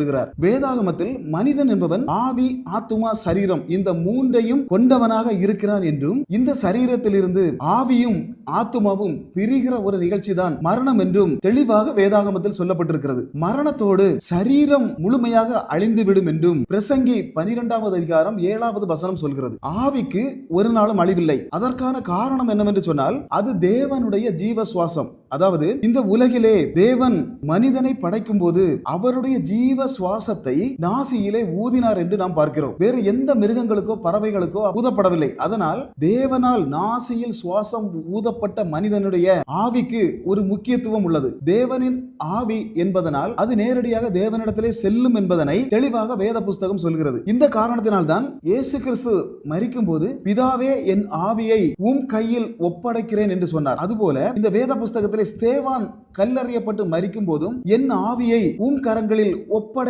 சொல்லுகிறார் வேதாகமத்தில் மனிதன் என்பவன் ஆவி ஆத்துமா சரீரம் இந்த மூன்றையும் கொண்டவனாக இருக்கிறான் என்றும் இந்த சரீரத்திலிருந்து ஆவியும் ஆத்துமாவும் பிரிகிற ஒரு நிகழ்ச்சி தான் மரணம் என்றும் தெளிவாக வேதாகமத்தில் சொல்லப்பட்டிருக்கிறது. மரணத்தோடு சரீரம் முழுமையாக அழிந்துவிடும் என்றும் பிரசங்கி பனிரெண்டாவது அதிகாரம் ஏழாவது வசனம் சொல்கிறது. ஆவிக்கு ஒரு நாளும் அழிவில்லை. அதற்கான காரணம் என்னவென்று சொன்னால் அது தேவனுடைய ஜீவ சுவாசம். அதாவது இந்த உலகிலே தேவன் மனிதனை படைக்கும் போது அவருடைய ஜீவ சுவாசத்தை நாசியிலே ஊதினார் என்று நாம் பார்க்கிறோம். வேறு எந்த மிருகங்களுக்கோ பறவைகளுக்கோ ஊதப்படவில்லை. அதனால் தேவனால் நாசியில் சுவாசம் ஊதப்பட்ட மனிதனுடைய ஆவிக்கு ஒரு முக்கியத்துவம் உள்ளது. தேவனின் ஆவி என்பதனால் அது நேரடியாக தேவனிடத்திலே செல்லும் என்பதனை தெளிவாக வேத புஸ்தகம் சொல்கிறது. இந்த காரணத்தினால் தான் இயேசு கிறிஸ்து மறிக்கும் போது பிதாவே என் ஆவியை உம் கையில் ஒப்படைக்கிறேன் என்று சொன்னார். அதுபோல இந்த வேத புஸ்தகத்தில் ஸ்தேவான் கல்லறியப்பட்டு மறிக்கும் போதும் என் ஆவியை உம் கரங்களில் ஒப்படை